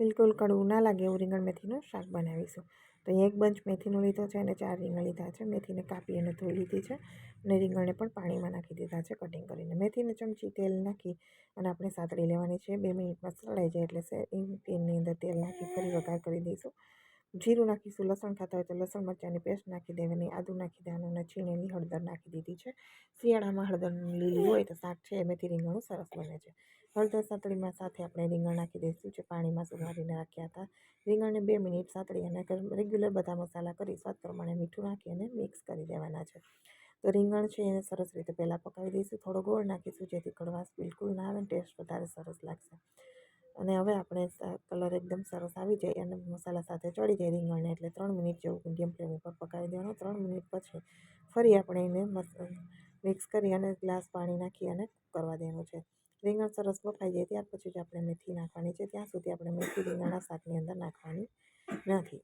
બિલકુલ કડવું ના લાગે એવું રીંગણ મેથીનું શાક બનાવીશું. તો અહીંયા એક બંચ મેથીનું લીધો છે અને ચાર રીંગણ લીધા છે. મેથીને કાપી અને ધોઈ લીધી છે અને રીંગણને પણ પાણીમાં નાખી દીધા છે કટિંગ કરીને. મેથીને ચમચી તેલ નાખી અને આપણે સાતળી લેવાની છે. બે મિનિટમાં સળાઈ જાય એટલે તેલની અંદર તેલ નાખી ફરી વઘાર કરી દઈશું. જીરું નાખીશું, લસણ ખાતા હોય તો લસણ મરચાંની પેસ્ટ નાખી દેવાની, આદું નાખી દેવાનું અને છીણેલી હળદર નાખી દીધી છે. શિયાળામાં હળદર લીલી હોય તો શાક છે, એમાંથી રીંગણું સરસ બને છે. હળદર સાતળીમાં સાથે આપણે રીંગણ નાખી દઈશું જે પાણીમાં સુધારીને રાખ્યા હતા. રીંગણને બે મિનિટ સાતળી અને રેગ્યુલર બધા મસાલા કરી સ્વાદ પ્રમાણે મીઠું નાખી અને મિક્સ કરી દેવાના છે. તો રીંગણ છે એને સરસ રીતે પહેલાં પકાવી દઈશું, થોડો ગોળ નાખીશું જેથી કડવાશ બિલકુલ ના આવે ટેસ્ટ વધારે સરસ લાગશે. અને હવે આપણે કલર એકદમ સરસ આવી જાય અને મસાલા સાથે ચડી જાય રીંગણને એટલે ત્રણ મિનિટ જેવું મીડિયમ ફ્લેમ ઉપર પકાવી દેવાનું. ત્રણ મિનિટ પછી ફરી આપણે એને મિક્સ કરી અને ગ્લાસ પાણી નાખી અને કરવા દેવાનું છે. રીંગણ સરસ બફાઈ જાય ત્યાર પછી જ આપણે મેથી નાખવાની છે. ત્યાં સુધી આપણે મેથી રીંગણના શાકની અંદર નાખવાની નથી.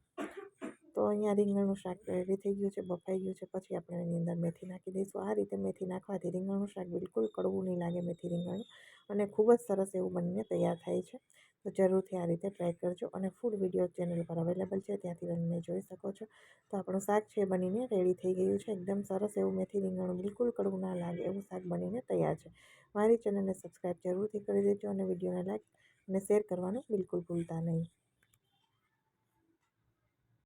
તો અહીંયા રીંગણનું શાક રેડી થઈ ગયું છે, બફાઈ ગયું છે, પછી આપણે એની અંદર મેથી નાખી દઈશું. આ રીતે મેથી નાખવાથી રીંગણનું શાક બિલકુલ કડવું નહીં લાગે મેથી રીંગણનું અને ખૂબ જ સરસ એવું બનીને તૈયાર થાય છે. તો જરૂરથી આ રીતે ટ્રાય કરજો અને ફૂડ વીડિયો ચેનલ પર અવેલેબલ છે, ત્યાંથી બનીને જોઈ શકો છો. તો આપણું શાક છે બનીને રેડી થઈ ગયું છે. એકદમ સરસ એવું મેથી રીંગણું બિલકુલ કડવું ના લાગે એવું શાક બનીને તૈયાર છે. મારી ચેનલને સબસ્ક્રાઈબ જરૂરથી કરી દેજો અને વિડીયોને લાઈક અને શેર કરવાનું બિલકુલ ભૂલતા નહીં.